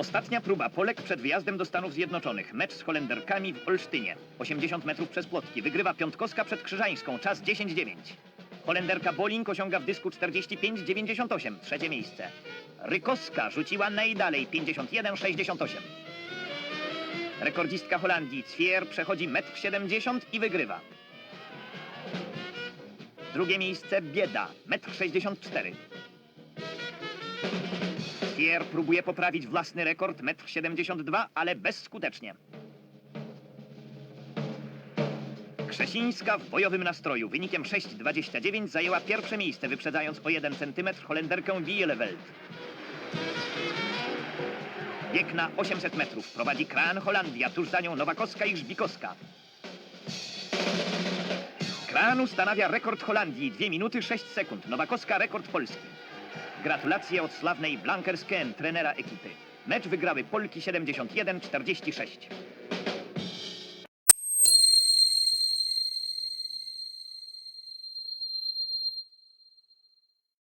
Ostatnia próba Polek przed wyjazdem do Stanów Zjednoczonych. Mecz z Holenderkami w Olsztynie. 80 metrów przez płotki. Wygrywa Piątkowska przed Krzyżańską. Czas 10-9. Holenderka Boling osiąga w dysku 45-98. Trzecie miejsce. Rykowska rzuciła najdalej 51-68. Rekordzistka Holandii Cwier przechodzi 1,70 m i wygrywa. Drugie miejsce Bieda, 1,64 m. Thier próbuje poprawić własny rekord 1,72 m, ale bezskutecznie. Krzesińska w bojowym nastroju wynikiem 6,29 zajęła pierwsze miejsce, wyprzedzając o 1 cm Holenderkę Wieleweld. Bieg na 800 metrów prowadzi Kran Holandia, tuż za nią Nowakowska i Żbikowska. Kran ustanawia rekord Holandii 2 minuty 6 sekund, Nowakowska rekord Polski. Gratulacje od sławnej Blankers Ken, trenera ekipy. Mecz wygrały Polki 71-46.